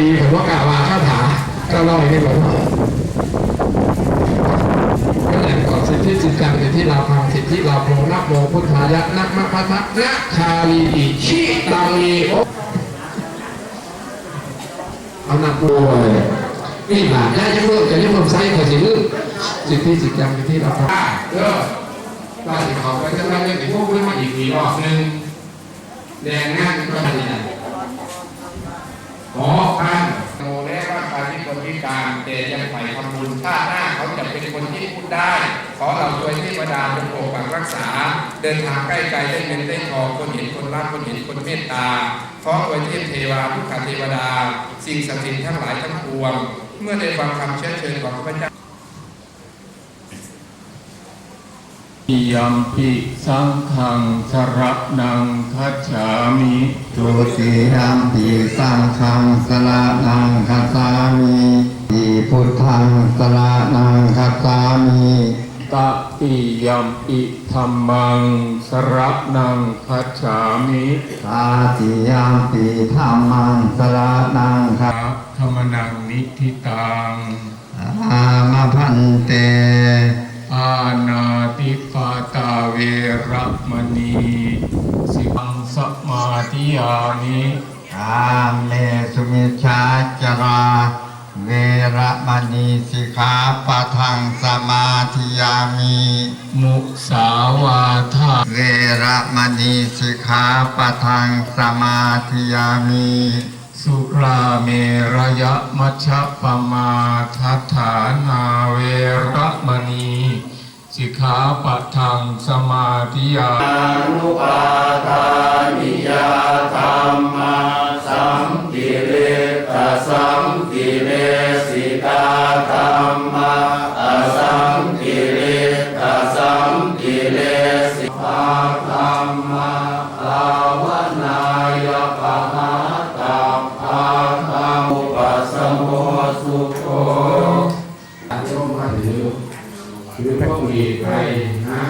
ดีผมว่ากล่าวว่าคาถาก็เล่าให้ผมก็อย่างก่อนสิทธิจิตจังสิทธิเราพังสิทธิเราโพนักโมพุทธายะนักมะพัทะนะคาลีอิชิตังลีโอเอาหนักโมเลยนี่บาทได้ยังเพิ่มจะยังเพิ่มไซส์ขอสิลืมสิทธิจิตจังสิทธิเราพังเด้อว่าสิเขาไปจะมาเรื่องไอ้พวกนี้มาอีกทีรอบหนึ่งแดงหน้ามันก็ไม่ได้ หมอพันโนแลร่างกายที่คนพิการแต่ยังใฝ่ทำบุญชาติหน้าเขาจะเป็นคนที่พูดได้ขอเราช่วยเทวดาจงปกปักรักษา เดินทางใกล้ไกลได้เงินได้ทองคนเห็นคนรักคนเห็นคนเมตตาขอไวยเทพเทวาทุกขเทวดา สิ่งศักดิ์สิทธิ์ทั้งหลายทั้งปวง เมื่อได้ฟังคำเชื้อเชิญของพระเจ้า ยัมปิสังฆังสระนังคัจฉามิทุติยัมปีสังฆังสละนังคัสสามิทีพุทธังสละนังคัสสามิตติยัมปิธรรมังสระนังคัจฉามิตาติยัมปีธรรมังสละนังคัสธรรมนังนิทิตังอามพันเต อานาติปาตาเวระมณีสิบังสมาธิยามิกามเมสุมิชาจาราเวระมณีสิกขาปะทังสมาธิยามิมุสาวาทาเวระมณีสิกขาปะทังสมาธิยามิ สุราเมรยะมัชปมาทัฐานาเวรมณีสิกขาปัทังสมาธิยานุปาทานิยาธรรมาสัมปิเลตสัมปิเลสิกาธรรมาสัม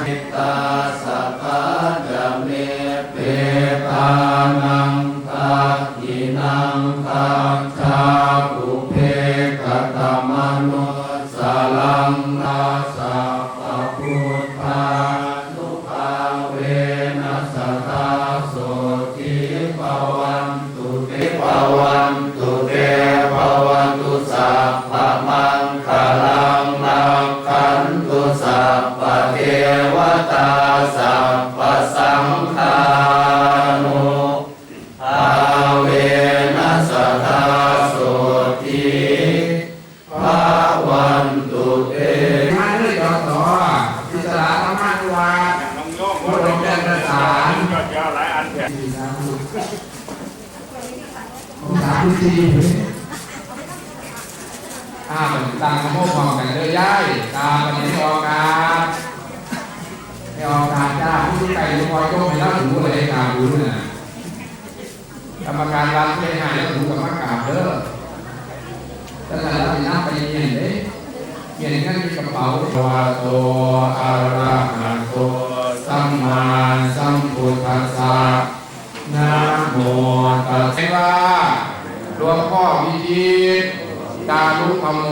นะตาสัพพะจเมเปตานังตาหินังตาชาปุ ดีอ่าเตามกระโปงของกันเลยย่ายตามกันให้ออกการให้ออกการจ้าผู้ที่ไก่คอยโจ้ให้รับหูเลยการหูน่ะกรรมการรับไม่ให้แล้วหูกับมากราบเด้อแล้วแต่ละน้ำไปเย็นเด้เย็นกันมีกระเป๋าวาโตอะระหะโตสัมมาสัมพุทธัสสะนะโมตัสสะ หลวงพ่อวิจิตจารุธรรมโม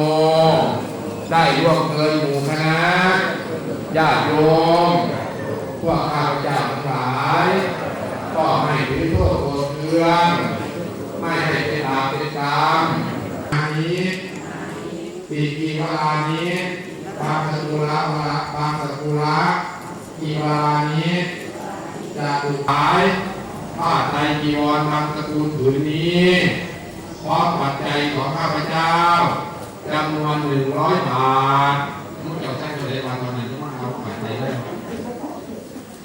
ได้ร่วมเกินหมู่คณะญาติโยม พวกข้าพเจ้าทั้งหลายก็ไม่ถือโทษโกรธเคืองไม่ให้เป็นบาเป็นกรรมอันนี้ปีกีวลานี้บางสกุละวละบางสกุละกีวลานี้จะถูกขายผ้าไตรจีวรบางสกุลผืนนี้ พร้อมปัจจัยของข้าพเจ้าจำนวนหนึ่งร้อยบาทมุกเจ้าท่านจะได้วันตอนไหนที่มาเอาปัจจัยได้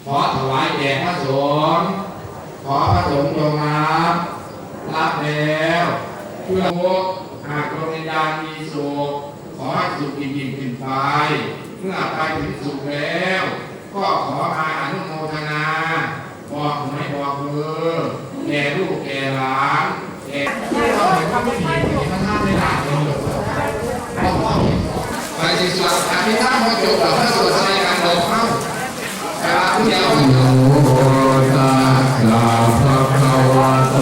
ขอถวายแด่พระสงฆ์ขอพระสงฆ์จงรับรับแล้วเพื่อพวกหากดวงวิญญาณมีสุขขอให้สุขยิ่งยิ่งขึ้นไปเมื่อไปถึงสุขแล้ว ก็ขอมาอนุโมทนาบอกหวยบอกเบอร์แก่ลูกแก่หลาน แก่ที่เราเห็นว่าไม่ผิดที่พระท่านไม่ได้เลยไปสิสวดอภิธรรมจบแล้วพระสวดในการเดินเข้าเวลาผู้เดียวโนตัสสะภะคะวะโต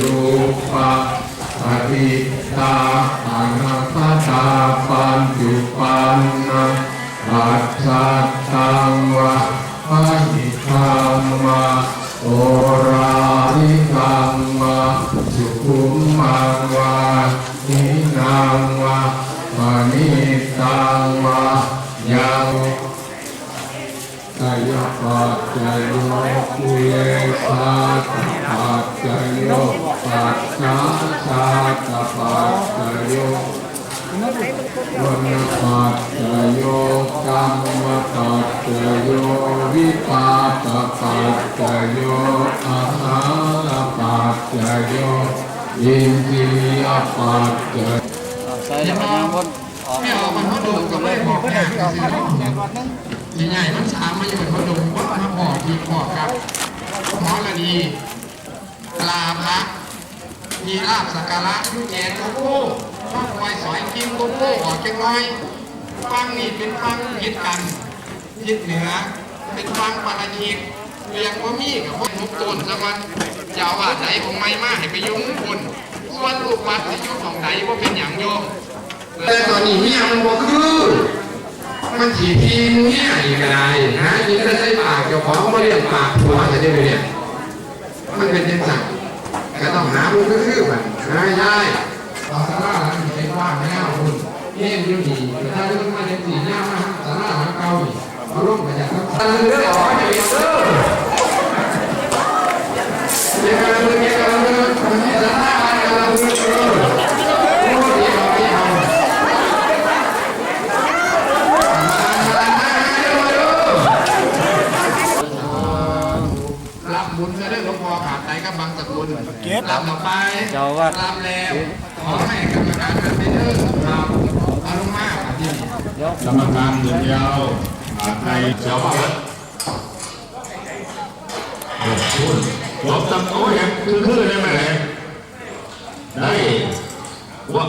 รูปะปฏิตาอานาคตาปัญจุปันนะปัจจัตังวะปะหิตังวะโอราลิกังวะสุขุมมังวะนินังวะมณิตังวะยัง กายปัจจายโยคุเยสัตปัจจายโยปัจจาชาตปัจจายโยวันปัจจายโยกรรมปัจจายโยวิปากปัจจายโยอาหารปัจจายโยอินทรียปัจจายใส่แล้วก็ยังวนออกไม่ออกมันเขาดูกับไม่บอกเนี่ย ใหญ่ๆมันสามมาอยู่เขาดูว่ามาบอกทีบอกครับหมอละดีกลาพระมีลาบสักการะยุแจกโกโก้ข้าวคอยสอยกินโกโก้ออกจังน้อยฟังนี่เป็นฟังยิดกันยิดเหนือ เป็นฟังปาราชิกเรียงว่ามีกับพวกมุกตนสักวันเจ้าว่าไหนผมไม่มาให้ไปยุ่งคนส่วนลูกวัดที่ยุ่งของไหนว่าเป็นอย่างโยมแต่ตอนนี้เนี่ยมันบ่คือ มันถีพีมึงเนี่ยอีกอะไรนะยิงได้ใส่ปากเจ้าของก็เรียกปากผัวจะได้ไปเนี่ยมันเป็นยังไงก็ต้องหามึงก็คือมันนะยายตอนสาราหลังเป็นว่างไม่เอาคุณเย่ยมยุ่ดีแต่ถ้าเรื่องมาเจ็บสีเนี่มาสาราหลังเก่าอีกเอาลงมาจากทั้งสามเรื่องออกให้เด้อเกี่ยวกับเรื่องยวกับเรื่องมันให้สาราหลังเก่าเรื่องเออโอ้ดีเอาดีเอา รับบุญจะได้หลวงพ่อขาดใจกับบางสกุลรับต่อไป เจ้าวัดรับแล้ว ขอให้กรรมการหันไปเด้อครับอารมณ์มากครับที่นี่เดี๋ยวกรรมการเดือนยาวอาไทยเจ้าวัดโอ้โหจบตั้งโอ้ยคือคือได้ไหมได้ว่า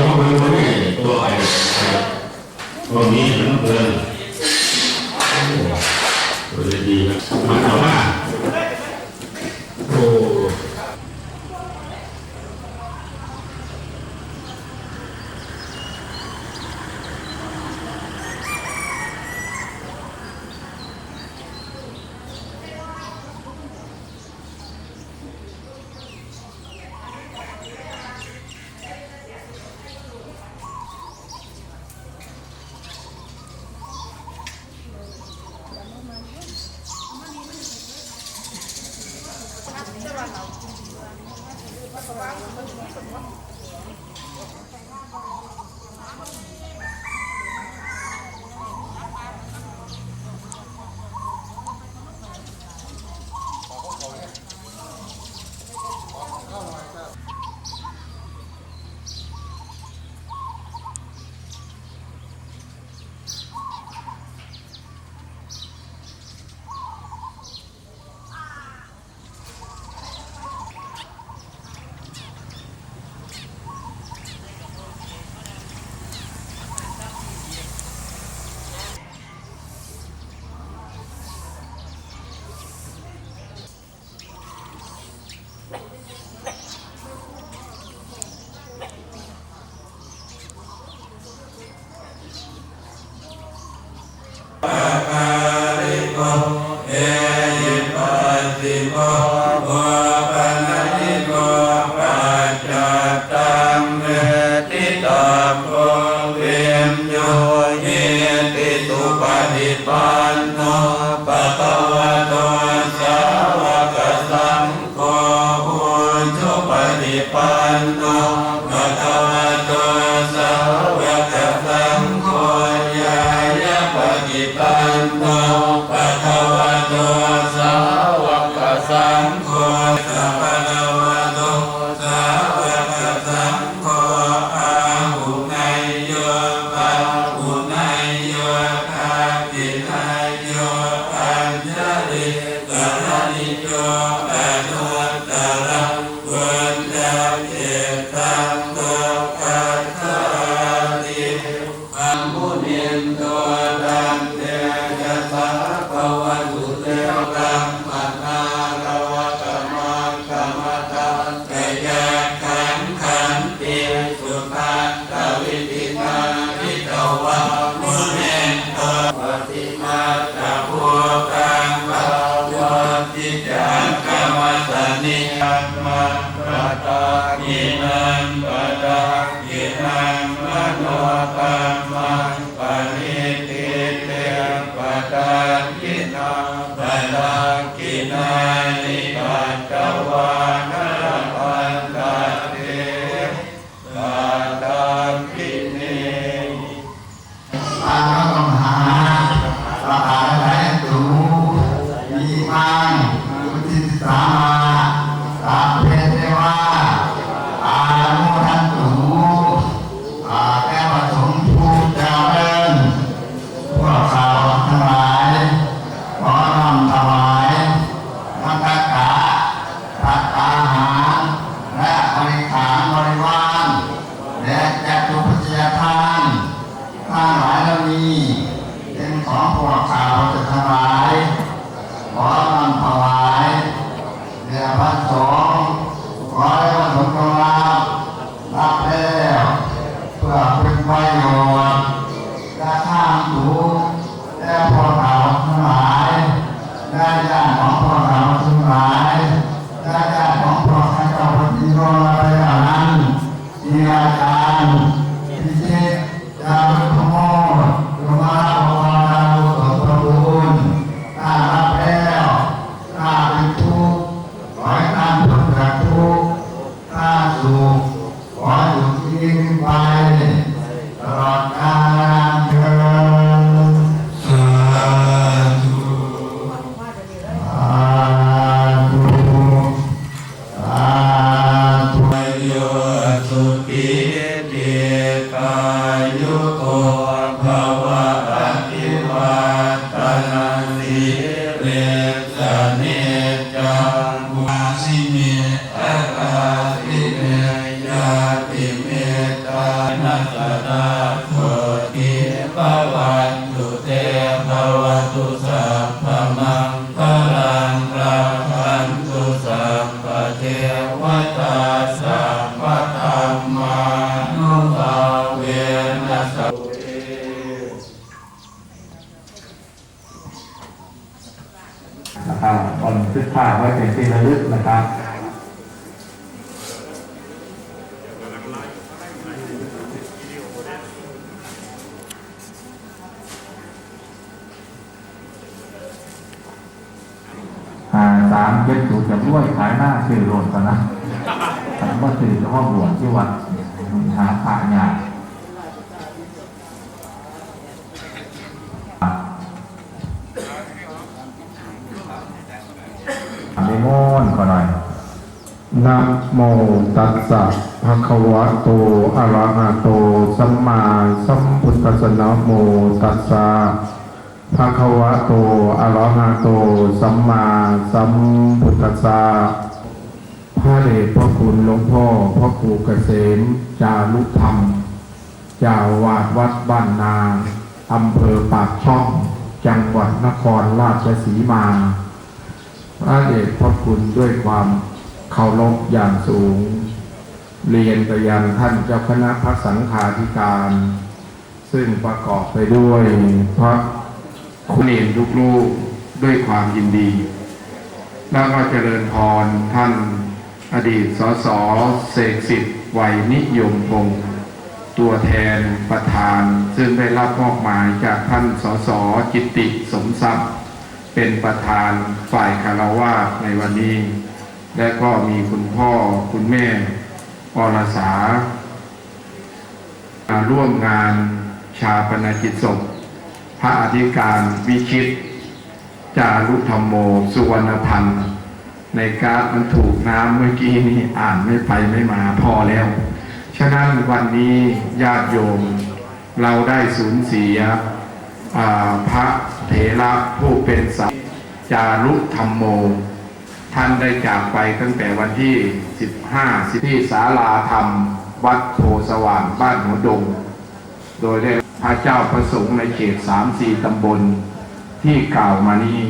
ตัวมันไม่ตัวไปตรงนี้มันเกิน ธัมมังปะตากินังปะตากินังมโนกั เด สื่อโหลดกันนะแต่ว่าสื่อเฉพาบวชที่วัดหาพระญาติอนิมนต์ก่อนหน่อยนะโมตัสสะภะคะวะโต อะระหะโต สัมมาสัมพุทธัสสะนะโมตัสสะภะคะวะโต อะระหะโต สัมมาสัมพุทธัสสะ พระเดชพระคุณหลวงพ่อพระครูเกษมจารุธรรมจาวาดวัดบ้านนาอำเภอปากช่อง จังหวัดนครราชสีมา พระเดชพระคุณด้วยความเคารพอย่างสูง เรียนไปยังท่านเจ้าคณะพระสังฆาธิการ ซึ่งประกอบไปด้วยพระคุณเอนทุกลูกด้วยความยินดี แล้วก็เจริญพรท่าน อดีตสสเสกสิทธิ์ไวยนิยมพงศ์ตัวแทนประธาน ซึ่งได้รับมอบหมายจากท่านสสจิตติสมทรัพย์ เป็นประธานฝ่ายคารวาสในวันนี้ และก็มีคุณพ่อคุณแม่อรสามาร่วมงานชาปนกิจศพ พระอธิการวิชิต จารุธรรมโม สุวรรณพันธ์ ในกามันถูกน้ำเมื่อกี้นี้อ่านไม่ไปไม่มาพอแล้ว ฉะนั้นวันนี้ญาติโยมเราได้สูญเสียพระเถระผู้เป็นสาวจารุธรรมโม ท่านได้จากไปตั้งแต่วันที่ 15สิที่ศาลาธรรม วัดโพสว่างบ้านหัวดง โดยได้พระเจ้าประสงค์ในเขตสามสี่ตำบลที่กล่าวมานี้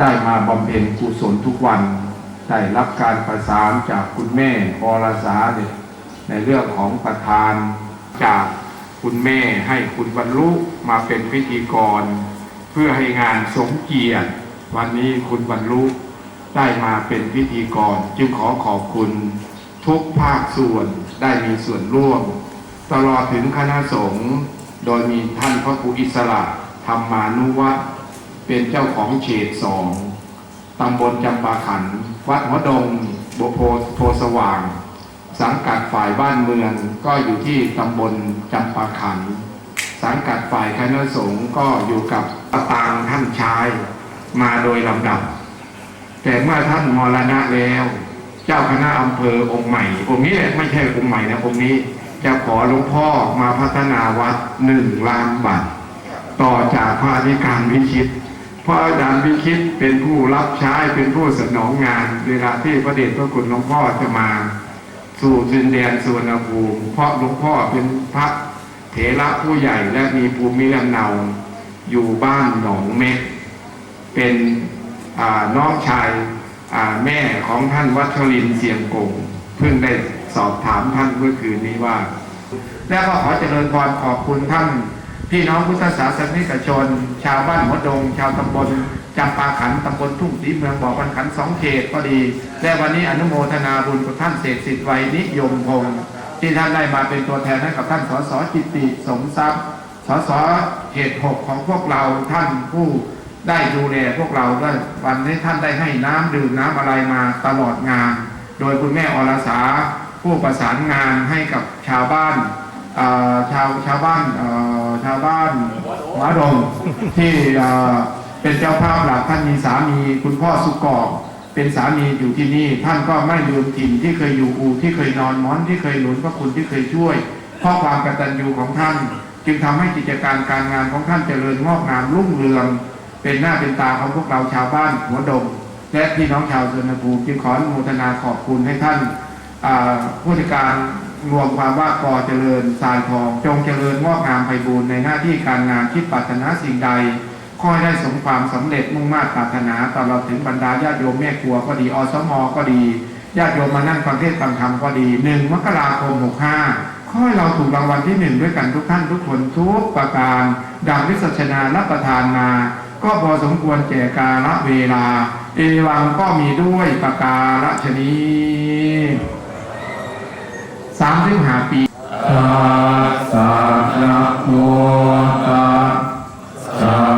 ได้มาบำเพ็ญกุศลทุกวันได้รับการประสานจากคุณแม่อรสาเนี่ยในเรื่องของประธานจากคุณแม่ให้คุณบรรลุมาเป็นพิธีกร เพื่อให้งานสมเกียรติ วันนี้คุณบรรลุได้มาเป็นพิธีกร จึงขอขอบคุณทุกภาคส่วนได้มีส่วนร่วม ตลอดถึงคณะสงฆ์โดยมีท่านพระครูอิสระธรรมานุวัต เป็นเจ้าของเฉดสองตำบลจำปาขัน วัดหัวดงบโพโพสว่าง สังกัดฝ่ายบ้านเมืองก็อยู่ที่ตำบลจำปาขัน สังกัดฝ่ายคณะสงฆ์ก็อยู่กับปตางท่านชายมาโดยลำดับ แต่เมื่อท่านมรณะแล้ว เจ้าคณะอำเภอองค์ใหม่ องค์นี้ไม่ใช่องค์ใหม่นะองค์นี้จะขอหลวงพ่อมาพัฒนาวัดหนึ่งล้านบาทต่อจากพระอธิการวิชิต พราะอาจารย์วิชิตเป็นผู้รับใช้เป็นผู้สนองงาน เวลาที่พระเดชพระคุณหลวงพ่อจะมา สู่ดินแดนสุวรรณภูมิเพราะหลวงพ่อเป็นพระเถระผู้ใหญ่และมีภูมิลำเนาอยู่บ้านหนองเม็ก เป็นน้องชายแม่ของท่านวัชรินทร์เสียงกงเพิ่งได้สอบถามท่านเมื่อคืนนี้ว่า แล้วก็ขอเจริญพรขอบคุณท่าน พี่น้องพุทธศาสนิกชน ชาวบ้านหัวดง ชาวตำบลจำปาขันตำบลทุ่งศรีเมืองบ่อพันขันสองเขตก็ดี และวันนี้อนุโมทนาบุญกับท่านเศรษฐสิทธิ์ไวนิยมพงศ์ที่ท่านได้มาเป็นตัวแทนให้กับท่านสสจิตติสมทรัพย์สสเขตหกของพวกเราท่านผู้ได้ดูแลพวกเราด้วยวันนี้ท่านได้ให้น้ำดื่มน้ำอะไรมาตลอดงาน โดยคุณแม่อรสาผู้ประสานงานให้กับชาวบ้าน ชาวชาวบ้านชาวบ้านหัวดงที่เป็นเจ้าภาพหลักท่านมีสามีคุณพ่อสุกอบเป็นสามีอยู่ที่นี่ ท่านก็ไม่ลืมถิ่นที่เคยอยู่อูที่เคยนอนหมอนที่เคยหนุนพระคุณที่เคยช่วยเพราะความกตัญญูของท่าน จึงทำให้กิจการการงานของท่านเจริญงอกงามรุ่งเรือง เป็นหน้าเป็นตาของพวกเราชาวบ้านหัวดง และพี่น้องชาวสุนทรภูมิจึงขออนุโมทนาขอบคุณให้ท่านผู้จัดการ รวมความว่ากอเจริญสายทอง จงเจริญงอกงามไพบูรณ์ในหน้าที่การงานคิดปรารถนาสิ่งใดขอให้ได้สมความสำเร็จมุ่งมา่ปรารถนาตลอดถึงบรรดาญาติโยมแม่ครัวก็ดีอสมอก็ดีญาติโยมมานั่งฟังเทศฟังธรรมก็ดีหนึ่งมกราคมหกห้าขอให้เราถูกรางวัลที่หนึ่งด้วยกันทุกท่านทุกคนทุกประการดังวิสัชนารับประทานมา ก็พอสมควรแก่กาลเวลา เอวังก็มีด้วยประการฉนี้ สามสิบห้าปีตาสสะนะโมตัสา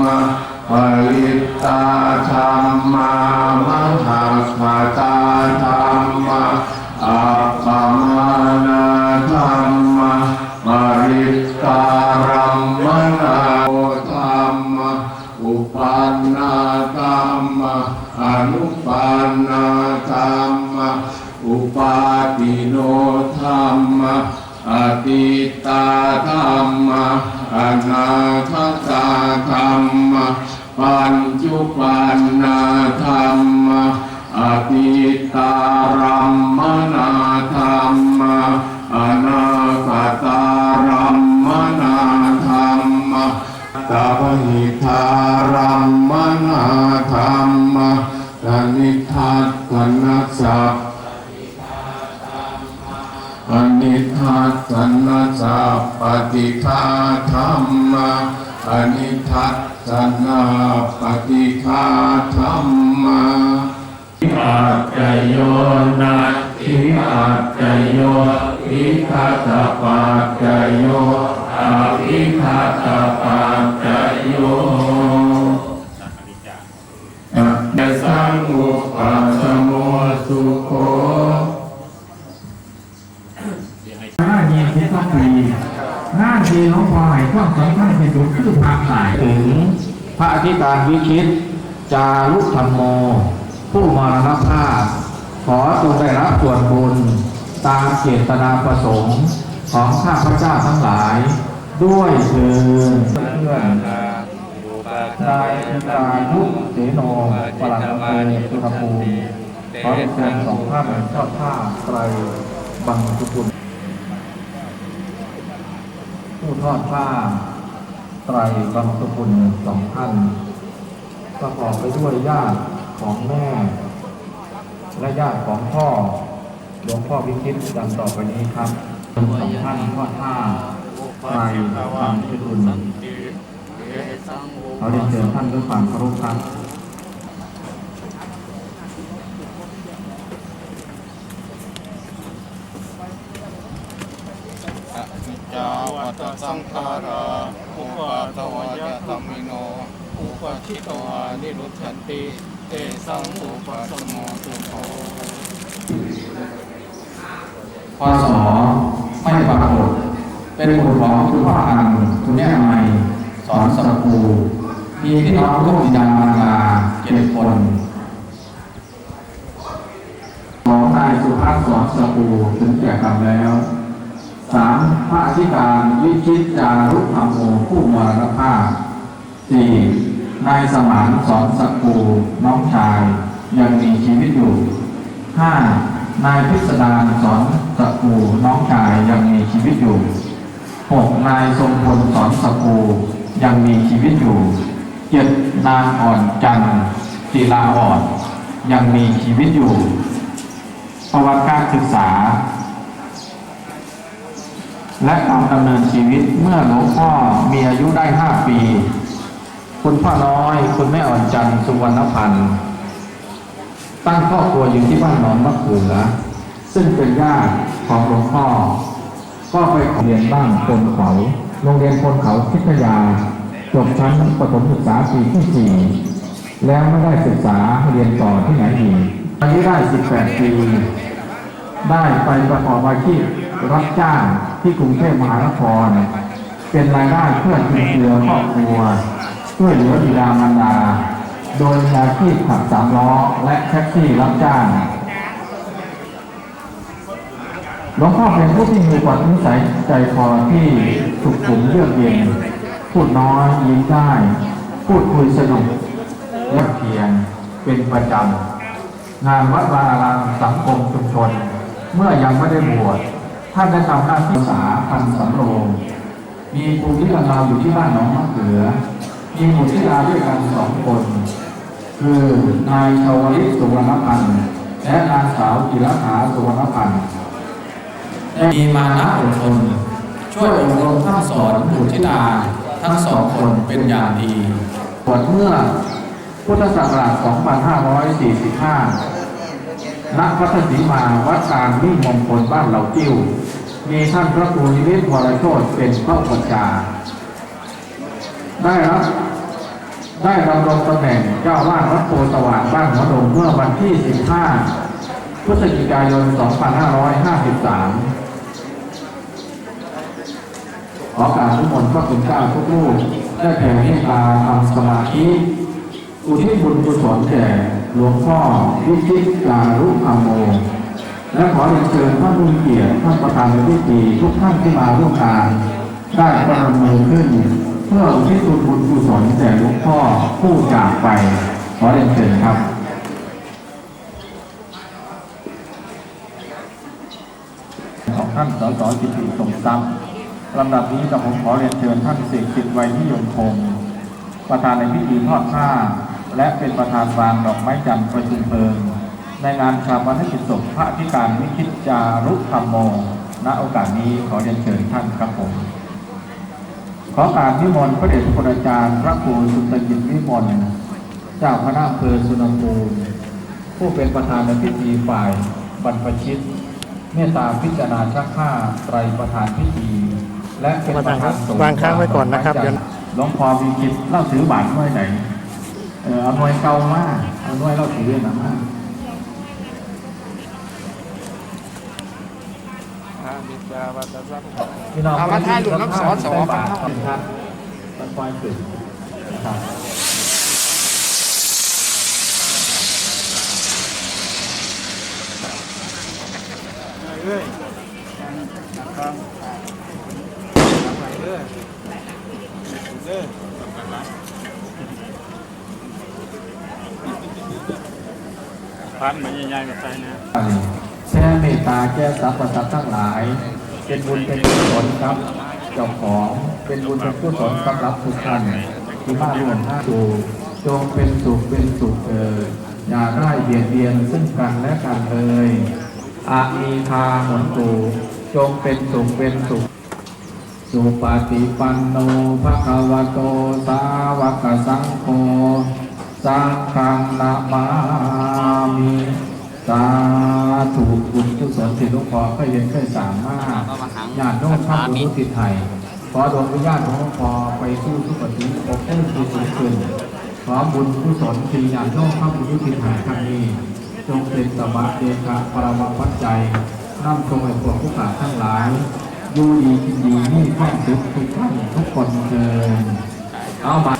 มาปริตตาธรรมา ทัตกนัสสะปฏิฆาธรรมะอนิทัตกนาปฏิฆาธรรมะอาจจโยนัตถิอาจจโยอิทัตตปัจจโยอาภิทัตตปัจจโยอะยะสังอุปัสสโมสุโค หน้าเย็นที่ต้องปี หน้าทีหลวงพ่อให้ความสำคัญที่สุดคือภาคหลายถึง พระอธิการวิชิต จารุธรรมโม ผู้มรณภาพ ขอจงได้รับส่วนบุญ ตามเจตนาประสงค์ของข้าพเจ้าทั้งหลาย ด้วยเถิดเพื่อนนายจารุเสโนปลัดอำเภอสุรภูมิขอเรียนเชิญสองท่านเจ้าท่าไตรบังสุกุล ผู้ทอดผ้าไตรบังสุกุลสองท่านประกอบไปด้วยญาติของแม่ และญาติของพ่อ หลวงพ่อพิชิตดังต่อไปนี้ครับสองท่านทอดผ้าไตรบังสุกุลเราเรียนเชิญท่านด้วยความเคารพครับ จาวัต สังขาราอุปาทวายะธรรมิโน อุปชิตวานิรุชันติเตสังอุปสมโมสุโภพศไม่ปรากฏเป็นบุตรของคุณพ่ออันคุณแม่ใหม่สอนสระกูมีพี่น้องลูกบิดามารดาเจ็ดคนของนายสุภาพสอนสระกูถึงแก่กรรมแล้ว สามพระอธิการวิชิตจารุธรรมโมผู้มรณภาพสี่นายสมานสอนสกูน้องชาย ยังมีชีวิตอยู่ห้านายพิสดารสอนสกูน้องชายยังมีชีวิตอยู่หกนายทรงพลสอนสกูยังมีชีวิตอยู่เจ็ดนางอ่อนจันศิลาอ่อน ยังมีชีวิตอยู่ประวัติการศึกษา และการดำเนินชีวิตเมื่อหลวงพ่อมีอายุได้ห้าปี คุณพ่อน้อย คุณแม่อ่อนจันทร์สุวรรณพันธ์ตั้งครอบครัวอยู่ที่บ้านหนองมะเขือ ซึ่งเป็นญาติของหลวงพ่อ ก็ไปเรียนบ้านคนเขาโรงเรียนคนเขาพิทยาจบชั้นประถมศึกษาปีที่สี่แล้วไม่ได้ศึกษาเรียนต่อที่ไหนอีกอายุได้ 18 ปี ได้ไปประกอบอาชีพรับจ้าง ที่กรุงเทพมหานคร เป็นรายได้เพื่อจุนเจือครอบครัวช่วยเหลือบิดามารดา โดยอาชีพขับสามล้อและแท็กซี่รับจ้างหลวงพ่อเป็นผู้ที่มีกวามนิสัยใจคอที่สุขุมเยือกเย็น พูดน้อยยิ้มได้ พูดคุยสนุกและเพียงเป็นประจำ งานวัดวาอารามสังคมชุมชน เมื่อยังไม่ได้บวช ท่านได้ทำหน้าที่สาพันสำโรง มีภูมิลำเนาอยู่ที่บ้านหนองมะเขือ มีบุตรธิดาด้วยกันสองคน คือนายชาวลิตสุวรรณพันธ์และนางสาวจิรภาสุวรรณพันธ์มีมานะอดทนช่วยอบรมทั้งสอนบุตรธิดาทั้งสองคนเป็นอย่างดีบวชเมื่อพุทธศักราช 2545 ณ พัทสีมาวัดกลางมิ่งมงคลบ้านเหล่าจิ้ว มีท่านพระครูนิเวศวรโชตเป็นพระอุปัชาได้รับได้ดำรงตำแหน่งเจ้าวาดวัดโพสว่างบ้านหัวดงเมื่อวันที่ 15 พฤศจิกายน 2553 ขอการทุกคนพระคุณเจ้าทุกรูปได้แผ่เมตตาทำสมาธิอุทิศบุญกุศลแก่หลวงพ่อวิจิตรารุธรรมโม และขอเรียนเชิญท่านผู้มีเกียรติท่านประธานในพิธีทุกท่านที่มาร่วมงานได้ประมมือขึ้น เพื่ออุทิศบุญกุศลแด่หลวงพ่อผู้จากไป ขอเรียนเชิญครับของท่านสสจิตติสมทรัพย์ลำดับนี้กับผมขอเรียนเชิญท่านเสกสิทธิ์ไวยที่ยงคงประธานในพิธีทอดผ้าและเป็นประธานวางดอกไม้จันทร์ประชุมเพลิง ในงานชาปนกิจศพพระอธิการวิคิตจารุธรรมโม ณ โอกาสนี้ขอเรียนเชิญท่านครับผม ขอการนิมนต์พระเดชพระคุณอาจารย์ พระครูสุตยินวิมลเจ้าคณะอำเภอสุนทรภูมิผู้เป็นประธานในพิธีฝ่ายบรรพชิต เมตตาพิจารณาชักผ้าไตรประธานพิธี และเป็นประธานสงฆ์วางค้างไว้ก่อนนะครับเดี๋ยวหลวงพ่อมีคิดเล่าถือบาทไว้ไหนเออเอาหน่วยเก่ามากเอาหน่วยเล่าถือหนะมาก พี่น้องเอามาถ่ายรูปน้ำสอสอบาทครับมันปล่อยขึ้นนะครับพันมันใหญ่ๆแบบไนะแช่เม ตาแก้สรรพสัตว์ทั้งหลาย เป็นบุญเป็นกุศลครับเจ้าของเป็นบุญเป็นกุศลสำหรับทุกท่านที่มาร่วมห้าดูจงเป็นสุขเป็นสุขเถิดอย่าได้เบียดเบียนซึ่งกันและกันเลยอามีทาหนตูจงเป็นสุขเป็นสุขสุปฏิปันโนภะคะวะโตสาวกสังโฆสังฆนามามิ สาธุบุญกุศลที่หลวงพ่อเคยเรียนเคยสามมากญาติโน้มพระบุญติไทยขอดวงวิญญาณของหลวงพ่อไปสู่สุคติภพเพิ่มที่สูงขึ้นขอบุญกุศลที่ญาติโน้มพระบุญติไทยครั้งนี้จงเป็นสวัสดิกะปรมาปัจใจัยนำทรงให้พวกผู้ขาทั้งหลายอยู่ดีกินดีมีความสุขทุกท่านทุกคนเกินเอามา